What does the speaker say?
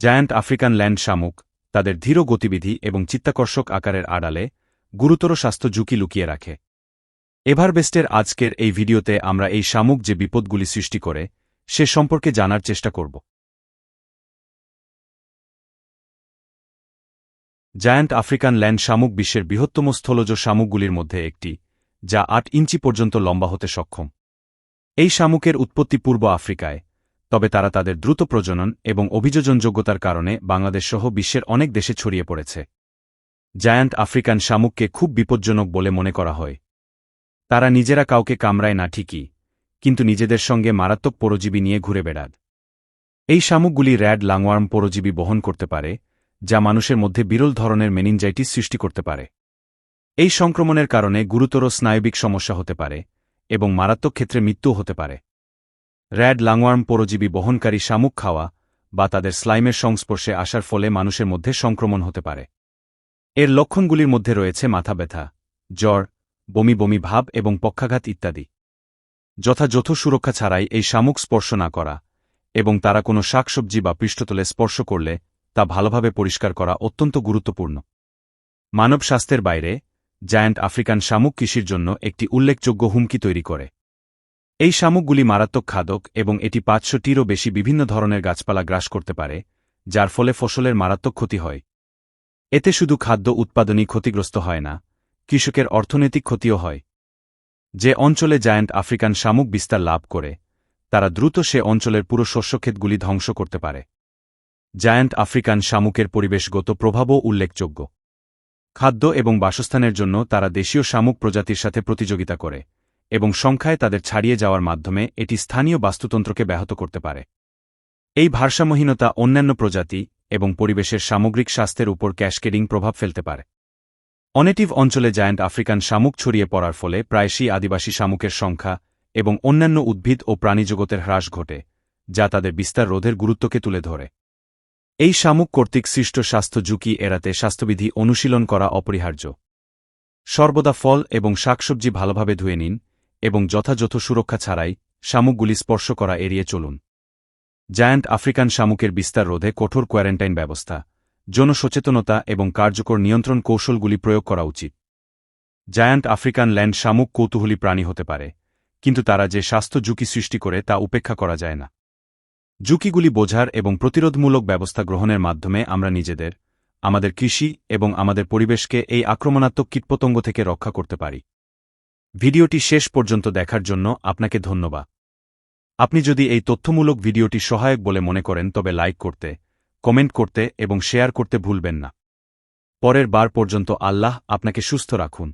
Giant African land শামুক, তাদের ধীর গতিবিধি এবং চিত্তাকর্ষক আকারের আড়ালে গুরুতর স্বাস্থ্য ঝুঁকি লুকিয়ে রাখে। এভারবেস্টের আজকের এই ভিডিওতে আমরা এই শামুক যে বিপদগুলি সৃষ্টি করে, সে সম্পর্কে জানার চেষ্টা করব। জায়ান্ট আফ্রিকান ল্যান্ড শামুক বিশ্বের বৃহত্তম স্থলজ শামুকগুলির মধ্যে একটি, যা আট ইঞ্চি পর্যন্ত লম্বা হতে সক্ষম। এই শামুকের উৎপত্তি পূর্ব আফ্রিকায় তবে তারা তাদের দ্রুত প্রজনন এবং অভিযোজনযোগ্যতার কারণে বাংলাদেশ সহ বিশ্বের অনেক দেশে ছড়িয়ে পড়েছে। জায়ান্ট আফ্রিকান শামুককে খুব বিপজ্জনক বলে মনে করা হয়। তারা নিজেরা কাউকে কামড়ায় না ঠিকই, কিন্তু নিজেদের সঙ্গে মারাত্মক পরজীবী নিয়ে ঘুরে বেড়াদ এই শামুকগুলি র্যাড লাংওয়ার্ম পরজীবী বহন করতে পারে, যা মানুষের মধ্যে বিরল ধরনের মেনিনজাইটিস সৃষ্টি করতে পারে। এই সংক্রমণের কারণে গুরুতর স্নায়বিক সমস্যা হতে পারে এবং মারাত্মক ক্ষেত্রে মৃত্যুও হতে পারে। র্যাড লাংওয়ার্ম পরজীবী বহনকারী শামুক খাওয়া বা তাদের স্লাইমের সংস্পর্শে আসার ফলে মানুষের মধ্যে সংক্রমণ হতে পারে। এর লক্ষণগুলির মধ্যে রয়েছে মাথা ব্যথা, জ্বর, বমি বমি ভাব এবং পক্ষাঘাত ইত্যাদি। যথাযথ সুরক্ষা ছাড়াই এই শামুক স্পর্শ না করা এবং তারা কোনো শাকসবজি বা পৃষ্ঠতলে স্পর্শ করলে তা ভালোভাবে পরিষ্কার করা অত্যন্ত গুরুত্বপূর্ণ। মানব স্বাস্থ্যের বাইরে, জায়ান্ট আফ্রিকান শামুক কৃষির জন্য একটি উল্লেখযোগ্য হুমকি তৈরি করে। এই শামুকগুলি মারাত্মক খাদক এবং এটি পাঁচশোটিরও বেশি বিভিন্ন ধরনের গাছপালা গ্রাস করতে পারে, যার ফলে ফসলের মারাত্মক ক্ষতি হয়। এতে শুধু খাদ্য উৎপাদনই ক্ষতিগ্রস্ত হয় না, কৃষকের অর্থনৈতিক ক্ষতিও হয়। যে অঞ্চলে জায়ান্ট আফ্রিকান শামুক বিস্তার লাভ করে, তারা দ্রুত সে অঞ্চলের পুরো শস্যক্ষেতগুলি ধ্বংস করতে পারে। জায়ান্ট আফ্রিকান শামুকের পরিবেশগত প্রভাবও উল্লেখযোগ্য। খাদ্য এবং বাসস্থানের জন্য তারা দেশীয় শামুক প্রজাতির সাথে প্রতিযোগিতা করে এবং সংখ্যায় তাদের ছাড়িয়ে যাওয়ার মাধ্যমে এটি স্থানীয় বাস্তুতন্ত্রকে ব্যাহত করতে পারে। এই ভারসাম্যহীনতা অন্যান্য প্রজাতি এবং পরিবেশের সামগ্রিক স্বাস্থ্যের উপর ক্যাশকেডিং প্রভাব ফেলতে পারে। অনেটিভ অঞ্চলে জায়ান্ট আফ্রিকান শামুক ছড়িয়ে পড়ার ফলে প্রায়শই আদিবাসী শামুকের সংখ্যা এবং অন্যান্য উদ্ভিদ ও প্রাণীজগতের হ্রাস ঘটে, যা তাদের বিস্তার রোধের গুরুত্বকে তুলে ধরে। এই শামুক কর্তৃক সৃষ্ট স্বাস্থ্য ঝুঁকি এড়াতে স্বাস্থ্যবিধি অনুশীলন করা অপরিহার্য। সর্বদা ফল এবং শাকসবজি ভালোভাবে ধুয়ে নিন এবং যথাযথ সুরক্ষা ছাড়াই শামুকগুলি স্পর্শ করা এড়িয়ে চলুন। জায়ান্ট আফ্রিকান শামুকের বিস্তার রোধে কঠোর কোয়ারেন্টাইন ব্যবস্থা, জনসচেতনতা এবং কার্যকর নিয়ন্ত্রণ কৌশলগুলি প্রয়োগ করা উচিত। জায়ান্ট আফ্রিকান ল্যান্ড শামুক কৌতূহলী প্রাণী হতে পারে, কিন্তু তারা যে স্বাস্থ্য ঝুঁকি সৃষ্টি করে তা উপেক্ষা করা যায় না। ঝুঁকিগুলি বোঝার এবং প্রতিরোধমূলক ব্যবস্থা গ্রহণের মাধ্যমে আমরা নিজেদের, আমাদের কৃষি এবং আমাদের পরিবেশকে এই আক্রমণাত্মক কীটপতঙ্গ থেকে রক্ষা করতে পারি। ভিডিওটি শেষ পর্যন্ত দেখার জন্য আপনাকে ধন্যবাদ। আপনি যদি এই তথ্যমূলক ভিডিওটি সহায়ক বলে মনে করেন, তবে লাইক করতে, কমেন্ট করতে এবং শেয়ার করতে ভুলবেন না। পরের বার পর্যন্ত আল্লাহ আপনাকে সুস্থ রাখুন।